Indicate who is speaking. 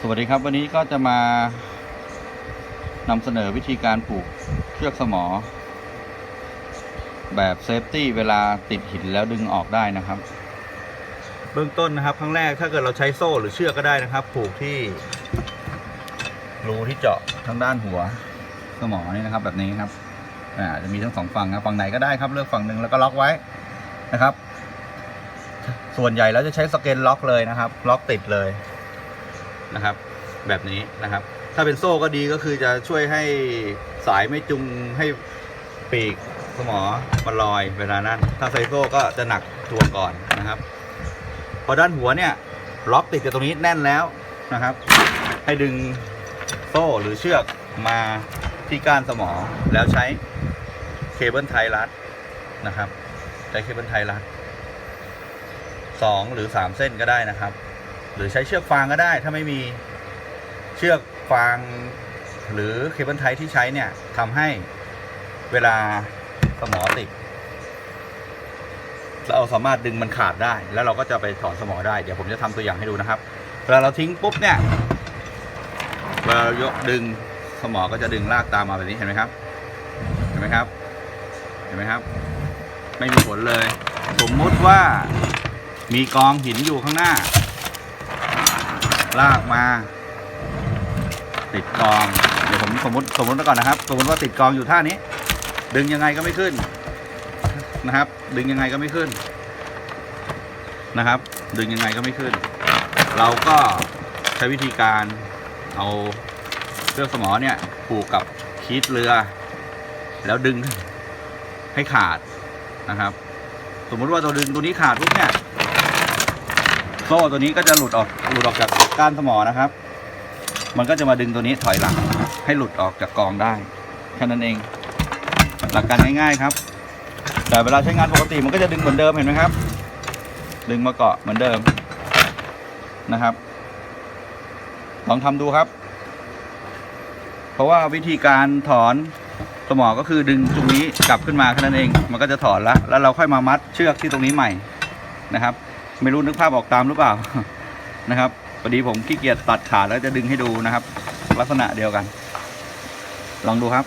Speaker 1: สวัสดีครับวันนี้ก็จะมานำเสนอวิธีการผูกเชือกสมอ แบบเซฟตี้เวลาติดหินแล้วดึงออกได้นะครับ เบื้องต้นนะครับครั้งแรกถ้าเกิดเราใช้โซ่หรือเชือกก็ได้นะครับ ผูกที่รูที่เจาะทางด้านหัวสมอนี่นะครับ แบบนี้ครับอ่าจะมีทั้งสองฝั่งนะฝั่งไหนก็ได้ครับเลือกฝั่งหนึ่งแล้วก็ล็อกไว้นะครับ ส่วนใหญ่แล้วจะใช้สเกนล็อกเลยนะครับ ล็อกติดเลย นะครับ แบบนี้นะครับ ถ้าเป็นโซ่ก็ดีก็คือจะช่วยให้สายไม่จุงให้ปีกสมอมันลอยเวลานั้น ถ้าใส่โซ่ก็จะหนักตัวก่อนนะครับ พอด้านหัวเนี่ยล็อกติดกับตรงนี้แน่นแล้วนะครับ ให้ดึงโซ่หรือเชือกมาที่ก้านสมอแล้วใช้เคเบิลไทยรัดนะครับ ใช้เคเบิลไทยรัดสองหรือสามเส้นก็ได้นะครับ หรือใช้เชือกฟางก็ได้ ถ้าไม่มีเชือกฟางหรือเคเบิลไทที่ใช้เนี่ยทำให้เวลาสมอติดเราสามารถดึงมันขาดได้ แล้วเราก็จะไปถอนสมอได้ เดี๋ยวผมจะทำตัวอย่างให้ดูนะครับเวลาเราทิ้งปุ๊บเนี่ยเวลาเรายกดึงสมอก็จะดึงลากตามมาแบบนี้เห็นไหมครับ เห็นไหมครับ เห็นไหมครับ ไม่มีผลเลย สมมุติว่ามีกองหินอยู่ข้างหน้า ลากมา ติดกอง เดี๋ยวผมสมมติสมมติไว้ก่อนนะครับ สมมติว่าติดกองอยู่ท่านี้ ดึงยังไงก็ไม่ขึ้นนะครับ ดึงยังไงก็ไม่ขึ้นนะครับ ดึงยังไงก็ไม่ขึ้น เราก็ใช้วิธีการเอาเชือกสมอเนี่ยผูกกับคีดเรือ แล้วดึงให้ขาดนะครับ สมมติว่าเราดึงตัวนี้ขาดปุ๊บเนี่ย โซ่ตัวนี้ก็จะหลุดออกหลุดออกจากก้านสมอนะครับ มันก็จะมาดึงตัวนี้ถอยหลังให้หลุดออกจากกองได้แค่นั้นเอง หลักการง่ายๆครับ แต่เวลาใช้งานปกติมันก็จะดึงเหมือนเดิมเห็นไหมครับ ดึงมาเกาะเหมือนเดิมนะครับ ลองทำดูครับ เพราะว่าวิธีการถอนสมอก็คือดึงตรงนี้กลับขึ้นมาแค่นั้นเอง มันก็จะถอนละแล้วเราค่อยมามัดเชือกที่ตรงนี้ใหม่นะครับ ไม่รู้นึกภาพออกตามหรือเปล่านะครับพอดีผมขี้เกียจตัดขาดแล้วจะดึงให้ดูนะครับ ลักษณะเดียวกัน ลองดูครับ